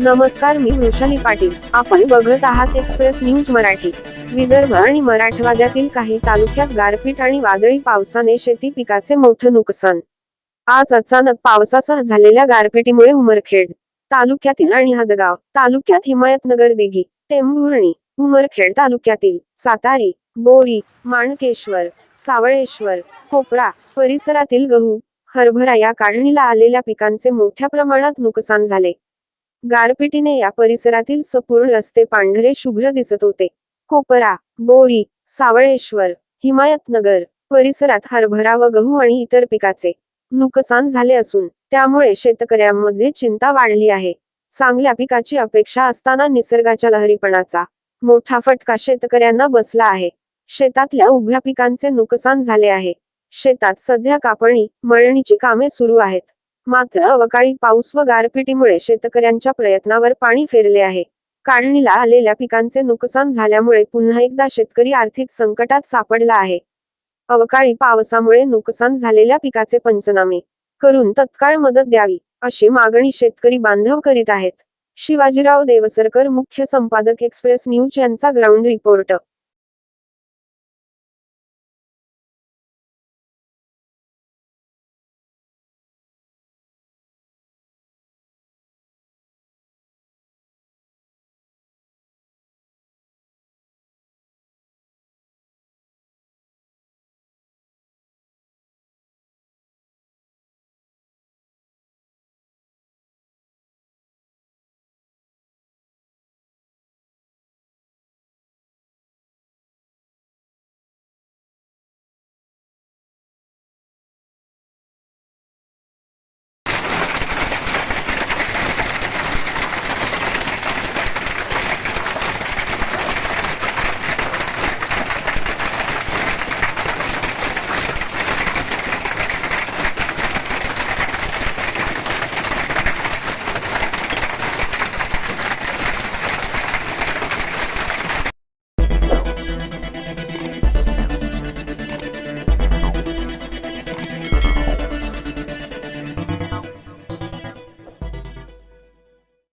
नमस्कार मी वृषाली पाटील. आपण बघत आहात एक्सप्रेस न्यूज मराठी. विदर्भ आणि मराठवाड्यातील काही तालुक्यात गारपीट आणि वादळी पावसाने शेती पिकाचे मोठं नुकसान. आज अचानक पावसासह झालेल्या गारपिटीमुळे उमरखेड तालुक्यातील आणि हदगाव तालुक्यात हिमायतनगर दिघी टेंभुर्णी उमरखेड तालुक्यातील सातारी बोरी माणकेश्वर सावळेश्वर कोपरा परिसरातील गहू हरभरा या काढणीला आलेल्या पिकांचे मोठ्या प्रमाणात नुकसान झाले. गारपिटीने या परिसरातील सपूर्ण रस्ते पांढरे शुभ्र दिसत होते. कोपरा बोरी सावळेश्वर हिमायतनगर परिसरात हरभरा व गहू आणि इतर पिकाचे नुकसान झाले असून त्यामुळे शेतकऱ्यांमध्ये चिंता वाढली आहे. चांगल्या पिकाची अपेक्षा असताना निसर्गाच्या लहरीपणाचा मोठा फटका शेतकऱ्यांना बसला आहे. शेतातल्या उभ्या पिकांचे नुकसान झाले आहे. शेतात सध्या कापणी मळणीची कामे सुरू आहेत. मात्र अवकाळी पाऊस व गारपिटीमुळे शेतकऱ्यांच्या प्रयत्नावर पाणी फेरले आहे. काढणीला आलेल्या पिकांचे नुकसान झाल्यामुळे पुन्हा एकदा शेतकरी आर्थिक संकटात सापडला आहे. अवकाळी पावसामुळे नुकसान झालेल्या पिकाचे पंचनामे करून तत्काळ मदत द्यावी अशी मागणी शेतकरी बांधव करीत आहेत. शिवाजीराव देवसरकर मुख्य संपादक एक्सप्रेस न्यूज यांचा ग्राउंड रिपोर्ट.